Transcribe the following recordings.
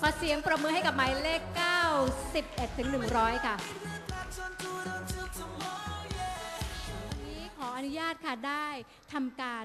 ขอเสียงประมือให้กับหมายเลข91ถึง 100 ค่ะวันนี้ขออนุญาตค่ะได้ทำการ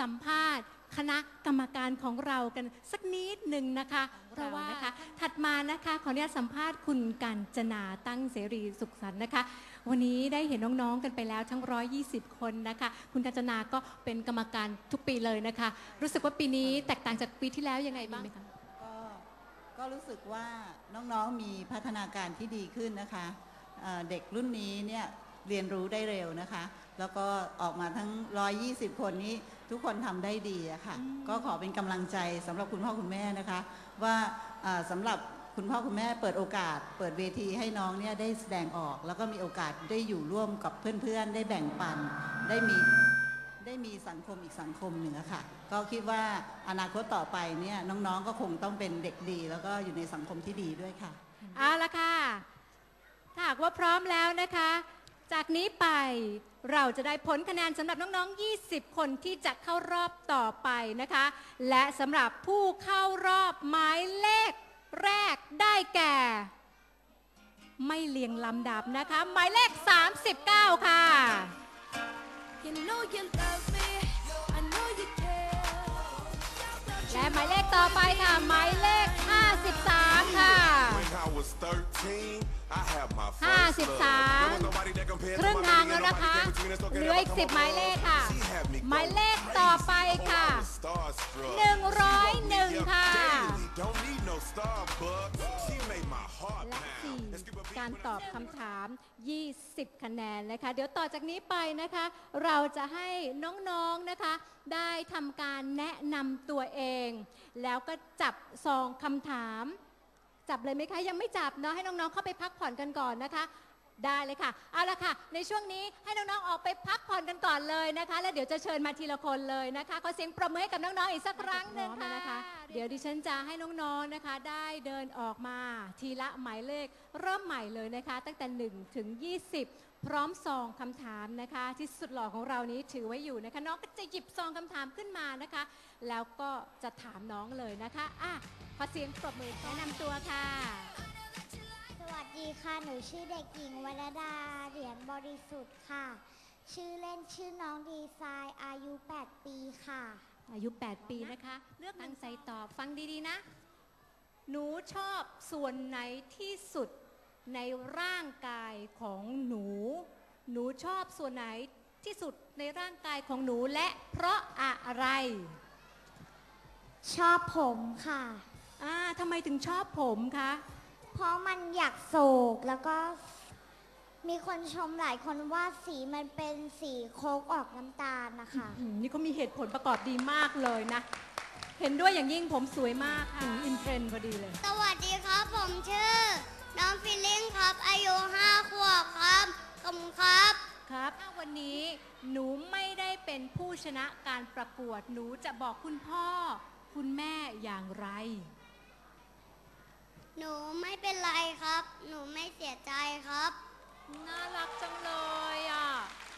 สัมภาษณ์ คณะกรรมการของเรากันสักนิดหนึ่งนะคะ เพราะว่า มานะคะขออนุญาตสัมภาษณ์คุณกัญจนาตั้งเสรีสุขสันต์นะคะ วันนี้ได้เห็นน้องๆกันไปแล้วทั้ง 120 คนนะคะ คุณกัญจนาก็เป็นกรรมการทุกปีเลยนะคะ รู้สึกว่าปีนี้แตกต่างจากปีที่แล้วยังไงบ้างไหมคะก็ก็รู้สึกว่าน้องๆมีพัฒนาการที่ดีขึ้นนะคะเอ่อเด็กรุ่นนี้เนี่ยเรียนรู้ได้เร็วนะคะ แล้วก็ออกมาทั้ง 120 คนนี้ทุกคนทำได้ดีอะค่ะ ก็ขอเป็นกำลังใจสำหรับคุณพ่อคุณแม่นะคะ ว่าเอ่อ สำหรับคุณพ่อคุณแม่เปิดโอกาส เปิดเวทีให้น้องเนี่ยได้แสดงออก แล้วก็มีโอกาสได้อยู่ร่วมกับเพื่อนๆ ได้แบ่งปัน ได้มีได้มีสังคมอีกสังคมหนึ่งอะค่ะ ก็คิดว่าอนาคตต่อไปเนี่ยน้องๆก็คงต้องเป็นเด็กดี แล้วก็อยู่ในสังคมที่ดีด้วยค่ะ เอาละค่ะ ถ้าหากว่าพร้อมแล้วนะคะ จากนี้ไปเราจะได้ผลคะแนนสำหรับน้องๆ 20 คนที่จะเข้ารอบต่อไปนะคะ และสำหรับผู้เข้ารอบหมายเลขแรกได้แก่ ไม่เลียงลำดับนะคะ หมายเลข 39 ค่ะ You know you love me, I know you care. และหมายเลขต่อไปค่ะ หมายเลข 53 ค่ะ When I was 13, I had my 53 first love. There was nobody that compared ค to รึ่ง my ทาง baby แล้ว and นะคะ nobody came between us, so เหลืออีก 10 หมายเลขค่ะ She had me หมายเลข going ต่อ crazy. ไปค่ะ Oh, I was starstruck. 101 She woke me up ค่ะ daily. Don't need no Starbucks. She made my heart และ pound. Let's skip a 4 beat การ with ต a อบคำถาม 20 คะแนนนะคะ เดี๋ยวต่อจากนี้ไปนะคะ เราจะให้น้องๆนะคะ ได้ทำการแนะนำตัวเอง แล้วก็จับซองคำถาม จับเลยไหมคะยังไม่จับเนาะให้น้องๆเข้าไปพักผ่อนกันก่อนนะคะได้เลยค่ะ เอาละค่ะ ในช่วงนี้ให้น้องๆ ออกไปพักผ่อนกันก่อนเลยนะคะ แล้วเดี๋ยวจะเชิญมาทีละคนเลยนะคะ ขอเสียงประมือให้กับน้องๆ อีกสักครั้งหนึ่งค่ะนะคะเดี๋ยวดิฉันจะให้น้องๆ นะคะ ได้เดินออกมาทีละหมายเลขเริ่มใหม่เลยนะคะ ตั้งแต่ 1 ถึง 20 พร้อมซองคำถามนะคะที่สุดหล่อของเรานี้ถือไว้อยู่นะคะน้องก็จะหยิบซองคำถามขึ้นมานะคะ แล้วก็จะถามน้องเลยนะคะอะขอเสียงปรบมือแนะนำตัวค่ะ สวัสดีค่ะหนูชื่อเด็กหญิงวรดาเหรียญบริสุทธิ์ค่ะ ชื่อเล่นชื่อน้องดีไซน์อายุ 8 ปีค่ะ อายุ 8 ปีนะคะ เลือกตั้งใจตอบฟังดีๆนะ หนูชอบส่วนไหนที่สุด ในร่างกายของหนู หนูชอบส่วนไหนที่สุดในร่างกายของหนูและเพราะอะไร ชอบผมค่ะ อ่าทำไมถึงชอบผมคะ เพราะมันอยากโศกแล้วก็มีคนชมหลายคนว่าสีมันเป็นสีโคกออกน้ำตาลนะคะ อืมนี่เขามีเหตุผลประกอบดีมากเลยนะ เห็นด้วยอย่างยิ่งผมสวยมากค่ะอินเทรนด์พอดีเลย สวัสดีครับผมชื่อ น้องฟิลลิ่งครับ อายุ5ขวบครับขอบคุณครับ ครับถ้าวันนี้หนูไม่ได้เป็นผู้ชนะการประกวด หนูจะบอกคุณพ่อ คุณแม่อย่างไร หนูไม่เป็นไรครับ หนูไม่เสียใจครับ น่ารักจังเลยอะ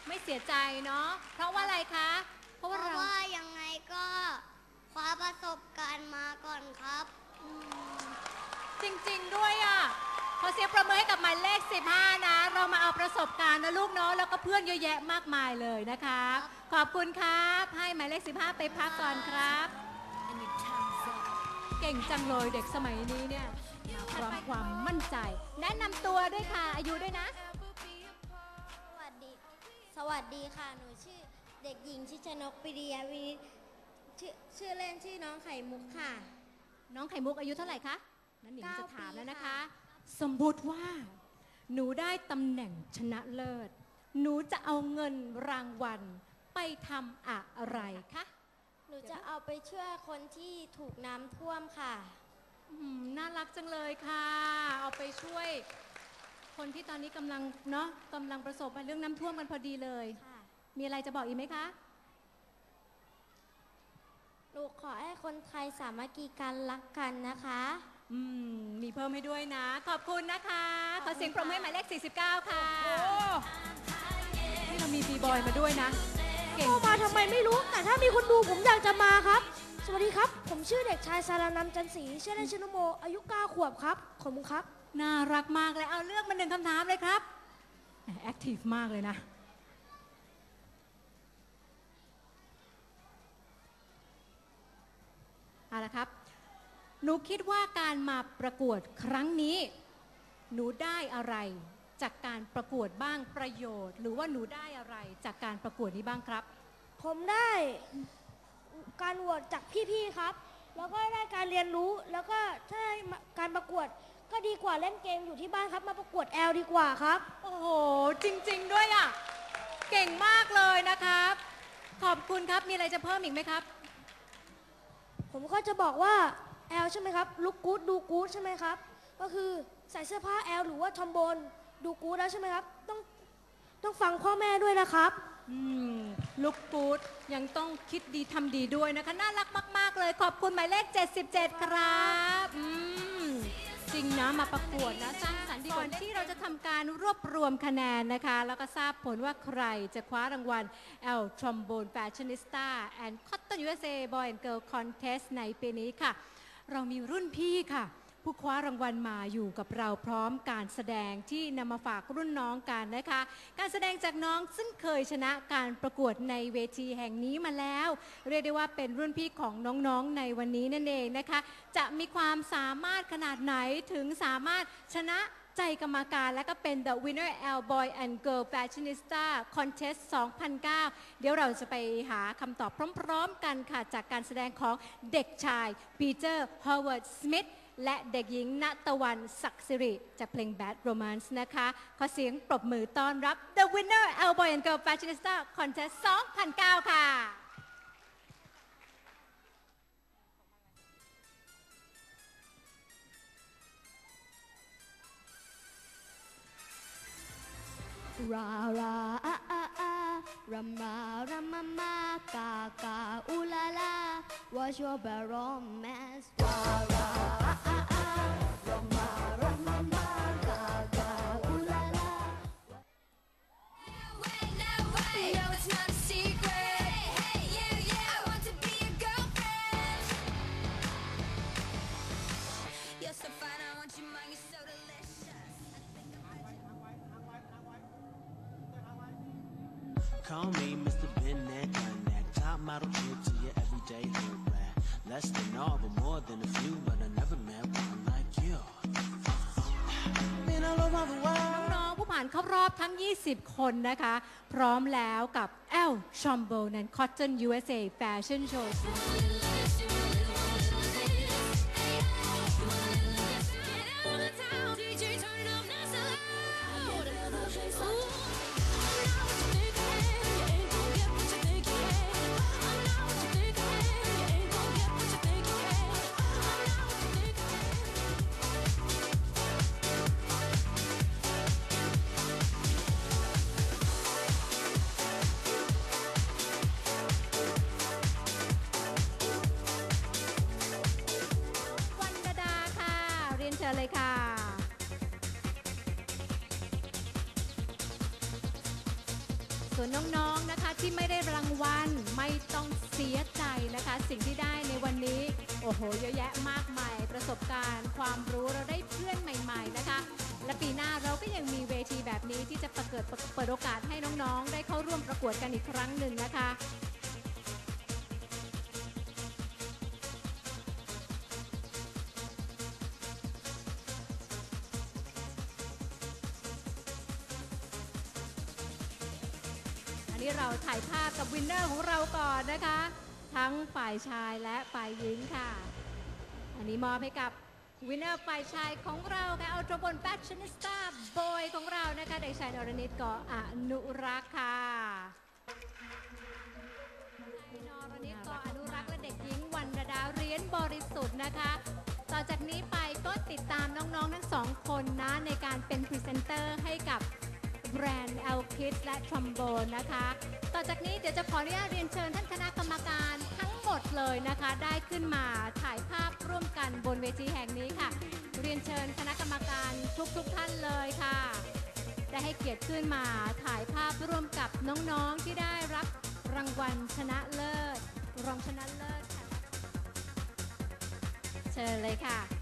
ไม่เสียใจเนาะ เพราะว่าอะไรคะ เพราะเพว่าราะเรา ว่ายังไงก็คว้าประสบการณ์มาก่อนครับ จริง ๆ ด้วยอะ ขอเสียงประมือให้กับหมายเลข 15 นะ เรามาเอาประสบการณ์นะลูกเนาะแล้วก็เพื่อนเยอะแยะมากมายเลยนะคะขอบคุณครับ ให้หมายเลข 15 ไปพักก่อนครับ เก่งจังเลยเด็กสมัยนี้เนี่ยพร้อมความมั่นใจ แนะนำตัวด้วยค่ะ อายุด้วยนะ สวัสดี สวัสดีค่ะ หนูชื่อเด็กหญิงชิชนกปิริยวินิจชื่อชื่อเล่นชื่อน้องไข่มุกค่ะ น้องไข่มุกอายุเท่าไหร่คะนั่นหนิงเก้าจะถามแล้วนะคะปี สมมติว่า หนูได้ตำแหน่งชนะเลิศ หนูจะเอาเงินรางวัลไปทำอะไรคะ หนูจะเอาไปช่วยคนที่ถูกน้ำท่วมค่ะอืมน่ารักจังเลยค่ะ เอาไปช่วย คนที่ตอนนี้กำลังเนาะกำลังประสบเรื่องน้ำท่วมกันพอดีเลย ค่ะ มีอะไรจะบอกอีกไหมคะ หนูขอให้คนไทยสามัคคีกันรักกันนะคะ อืมมีเพิ่มให้ด้วยนะ ขอบคุณนะคะ ขอเสียงปรบมือให้หมายเลข 49 ค่ะนี่เรามีบีบอยมาด้วยนะ เก่ง เข้ามาทำไมไม่รู้ แต่ถ้ามีคนดูผมอยากจะมาครับวัสดีครับ ผมชื่อเด็กชายสารานันจันทร์ศรีชื่อเล่นชื่อนโม อายุ 9 ขวบครับ ขอบคุณครับ น่ารักมากเลย เอาเลือกมาหนึ่งคำถามเลยครับแอคทีฟมากเลยนะ เอาละครับ หนูคิดว่าการมาประกวดครั้งนี้ หนูได้อะไร จากการประกวดบ้างประโยชน์ หรือว่าหนูได้อะไรจากการประกวดนี้บ้างครับ ผมได้การโหวตจากพี่ๆครับ แล้วก็ได้การเรียนรู้แล้วก็ถ้าได้มาการประกวดก็ดีกว่าเล่นเกมอยู่ที่บ้านครับมาประกวดแอลดีกว่าครับ โอ้โห จริง ๆ ด้วยอะ เก่งมากเลยนะครับ ขอบคุณครับมีอะไรจะเพิ่มอีกไหมครับ ผมก็จะบอกว่า แอลใช่ไหมครับลุกกู๊ดดูกู๊ดใช่ไหมครับ ก็คือใส่เสื้อผ้าแอลหรือว่าทอมโบนดูกู๊ดแล้วใช่ไหมครับ ต้องต้องฟังพ่อแม่ด้วยนะครับลุกฟูดยังต้องคิดดีทำดีด้วยนะคะ น่ารักมาก ๆ เลยขอบคุณหมายเลข 77 ครับจริงนะมาประกวดนะสร้างสรรค์ดีก่อนที่เราจะทำการรวบรวมคะแนนนะคะ แล้วก็ทราบผลว่าใครจะคว้ารางวัล L Trombone Fashionista and Cotton USA Boy and Girl Contest ในปีนี้ค่ะ เรามีรุ่นพี่ค่ะ ผู้คว้ารางวัลมาอยู่กับเราพร้อมการแสดงที่นำมาฝากรุ่นน้องกันนะคะ การแสดงจากน้องซึ่งเคยชนะการประกวดในเวทีแห่งนี้มาแล้ว เรียกได้ว่าเป็นรุ่นพี่ของน้องๆในวันนี้นั่นเองนะคะ จะมีความสามารถขนาดไหนถึงสามารถชนะ ใจกรรมการและก็เป็น The Winner L Boy and Girl Fashionista Contest 2009 เดี๋ยวเราจะไปหาคำตอบพร้อมๆกันค่ะ จากการแสดงของเด็กชายปีเตอร์ฮาวเวิร์ดสมิธและเด็กหญิงณตะวันศักดิ์สิริจากเพลง Bad Romance นะคะ ขอเสียงปรบมือต้อนรับ The Winner L Boy and Girl Fashionista Contest 2009 ค่ะ Ra ra ah ah ah, rama rama ma, ka ka ooh la la. What's your bad romance? Ra ra ah ah ah, rama rama ma, ka ka ooh la la. No, it's not a secret. You're so fine, I want you, mine, you so delicious. Call me Mr. Ben that done that. Top model chick to your everyday hood rat. Less than all, but more than a few. But I never met one like you. Been all over the world. น้องๆผู้ผ่านเข้ารอบทั้ง 20 คนนะคะ พร้อมแล้วกับ L c h o m b o n and Cotton USA Fashion Show ชิญเลยค่ะส่วนน้องๆนะคะที่ไม่ได้รางวัลไม่ต้องเสียใจนะคะ สิ่งที่ได้ในวันนี้ โอ้โห เยอะแยะมากมายประสบการณ์ ความรู้เราได้เพื่อนใหม่ๆนะคะ และปีหน้าเราก็ยังมีเวทีแบบนี้ที่จะประเกิดเปิดโอกาสให้น้องๆ ได้เข้าร่วมประกวดกันอีกครั้งหนึ่งนะคะ อันนี้เราถ่ายภาพกับวินเนอร์ของเราก่อนนะคะ ทั้งฝ่ายชายและฝ่ายหญิงค่ะ อันนี้มอบให้กับวินเนอร์ฝ่ายชายของเราค่ะอัลตราบนแฟชั่นสตาร์บอยของเรานะคะเด็กชายนรนิตก่ออนุรักษ์ค่ะนรนิตก่ออนุรักษ์และเด็กหญิงวันดาดาเรียนบริสุทธิ์นะคะ ต่อจากนี้ไปก็ติดตามน้องๆทั้งสองคนนะในการเป็นพรีเซนเตอร์ให้กับ แบรนด์ l k i d และ t r o m b o n e นะคะ ต่อจากนี้เดี๋ยวจะขออนุญาตเรียนเชิญท่านคณะกรรมการทั้งหมดเลยนะคะ ได้ขึ้นมาถ่ายภาพร่วมกันบนเวทีแห่งนี้ค่ะ เรียนเชิญคณะกรรมการทุกๆทท่านเลยค่ะ ได้ให้เกียรติขึ้นมาถ่ายภาพร่วมกับน้องๆที่ได้รับรางวัลชนะเลิศ รองชนะเลิศค่ะ เชิญเลยค่ะ